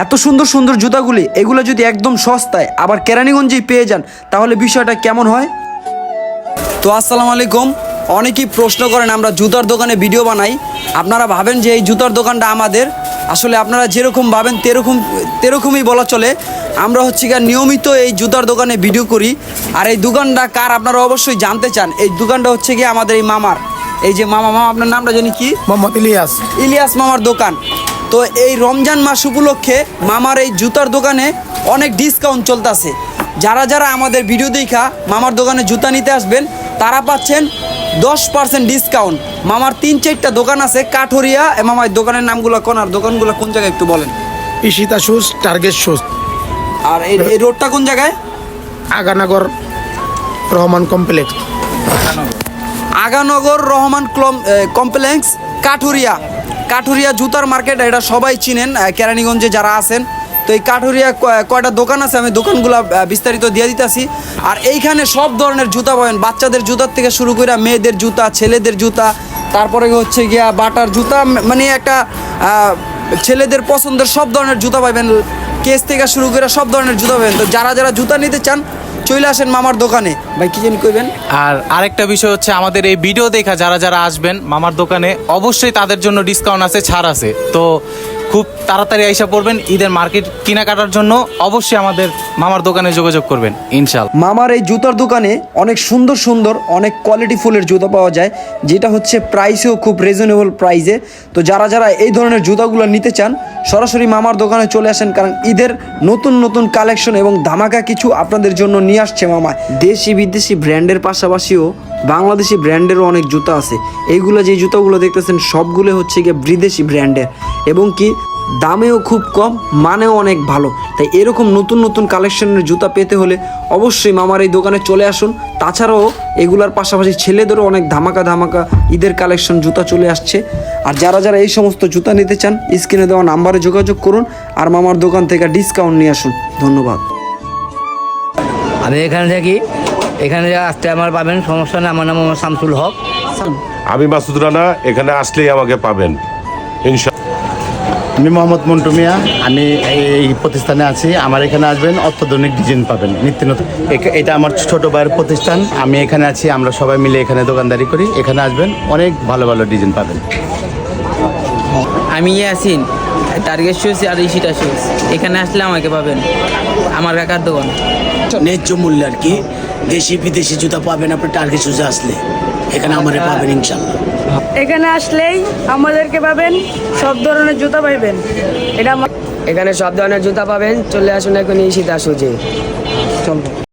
এত সুন্দর সুন্দর জুতাগুলি এগুলো যদি একদম সস্তায় আবার কেরানীগঞ্জেই পেয়ে যান তাহলে বিষয়টা কেমন হয়? তো আসসালামু আলাইকুম। অনেকেই প্রশ্ন করেন আমরা জুতার দোকানে ভিডিও বানাই। আপনারা ভাবেন যে এই জুতার দোকানটা আমাদের। আসলে আপনারা যেরকম ভাবেন তেরকম তেরকমই বলা চলে। আমরা হচ্ছে গিয়ে নিয়মিত এই জুতার দোকানে ভিডিও করি। আর এই দোকানটা কার আপনারা অবশ্যই জানতে চান। এই দোকানটা হচ্ছে গিয়ে আমাদের এই মামার। এই যে মামা মামা আপনার নামটা জানি কি? মোহাম্মদ ইলিয়াস। ইলিয়াস মামার দোকান। তো এই রমজান মাস উপলক্ষে মামার এই জুতার দোকানে অনেক ডিসকাউন্ট চলতেছে। যারা যারা আমাদের ভিডিও দেখা মামার দোকানে জুতা নিতে আসবেন তারা পাচ্ছেন দশ পার্সেন্ট ডিসকাউন্ট মামার তিন চারটা দোকান আছে কাঠরিয়া এ মামার দোকানের নামগুলো কোন আর দোকানগুলো কোন জায়গায় একটু বলেন। ইশিতা শুজ টার্গেট শুজ আর এই এই রোডটা কোন জায়গায়? আগানগর রহমান কমপ্লেক্স আগানগর। রহমান কমপ্লেক্স কাঠুরিয়া কাঠুরিয়া জুতার মার্কেট, এটা সবাই চিনেন কেরানীগঞ্জে যারা আছেন। তো এই কাঠুরিয়া কয়টা দোকান আছে, আমি দোকানগুলো বিস্তারিত দিয়ে দিতেছি। আর এইখানে সব ধরনের জুতা পাবেন। বাচ্চাদের জুতার থেকে শুরু করে মেয়েদের জুতা, ছেলেদের জুতা, তারপরে হচ্ছে গিয়া বাটার জুতা মানে একটা ছেলেদের পছন্দের সব ধরনের জুতা পাবেন। কেস থেকে শুরু করে সব ধরনের জুতা পাবেন। তো যারা যারা জুতা নিতে চান চলে আসেন মামার দোকানে। ভাই, কি জানি কইবেন? আর আরেকটা বিষয় হচ্ছে আমাদের এই ভিডিও দেখা যারা যারা আসবেন মামার দোকানে, অবশ্যই তাদের জন্য ডিসকাউন্ট আছে, ছাড় আছে। তো খুব তাড়াতাড়ি আইসা পড়বেন ঈদের মার্কেট কেনাকাটার জন্য অবশ্যই আমাদের মামার দোকানে যোগাযোগ করবেন, ইনশাল। মামার এই জুতার দোকানে অনেক সুন্দর সুন্দর, অনেক কোয়ালিটি ফুলের জুতা পাওয়া যায়, যেটা হচ্ছে প্রাইসেও খুব রিজনেবল প্রাইসে তো যারা যারা এই ধরনের জুতাগুলো নিতে চান, সরাসরি মামার দোকানে চলে আসেন, কারণ ঈদের নতুন নতুন কালেকশন এবং ধামাকা কিছু আপনাদের জন্য নিয়ে আসছে মামা। দেশি বিদেশি ব্র্যান্ডের পাশাপাশিও বাংলাদেশি ব্র্যান্ডেরও অনেক জুতা আছে। এইগুলো যে জুতাগুলো দেখতেছেন, সবগুলো হচ্ছে গিয়ে বিদেশি ব্র্যান্ডের। এবং কি দামেও খুব কম মানেও অনেক ভালো। তাই এরকম নতুন নতুন কালেকশনের জুতা পেতে হলে অবশ্যই মামার এই দোকানে চলে আসুন। তাছাড়াও এগুলার পাশাপাশি ছেলেদেরও অনেক ধামাকা ধামাকা ঈদের কালেকশন জুতা চলে আসছে। আর যারা যারা এই সমস্ত জুতা নিতে চান স্ক্রিনে দেওয়া নাম্বারে যোগাযোগ করুন আর মামার দোকান থেকে ডিসকাউন্ট নিয়ে আসুন। ধন্যবাদ। আমি এখানে থাকি। এখানে আসতে আমার পাবেন সমস্যা নেই। আমার নাম মোহাম্মদ শামসুল হক। আমি মাসুদ রানা এখানে আসলেই আমাকে পাবেন। ইনশা আমি মোহাম্মদ মন্টু মিয়া। আমি এই এই প্রতিষ্ঠানে আছি। আমার এখানে আসবেন অত্যাধুনিক ডিজাইন পাবেন। নিত্য নতুন এটা আমার ছোট ভাইয়ের প্রতিষ্ঠান। আমি এখানে আছি আমরা সবাই মিলে এখানে দোকানদারি করি। এখানে আসবেন অনেক ভালো ভালো ডিজাইন পাবেন। আমি ইয়াসিন টার্গেট শুজ আর ইশিটা শুজ এখানে আসলে আমাকে পাবেন। আমার কাকার দোকান। ন্যায্য মূল্য আর কি? দেশি বিদেশি জুতা পাবেন আপনি টার্গেট সুজে আসলে। এখানে আমারে পাবেন ইনশাল্লাহ। এখানে আসলেই আমাদেরকে পাবেন সব ধরনের জুতা পাইবেন। এটা এখানে সব ধরনের জুতা পাবেন। চলে আসুন এখন ঈশিতা সুজি চলো।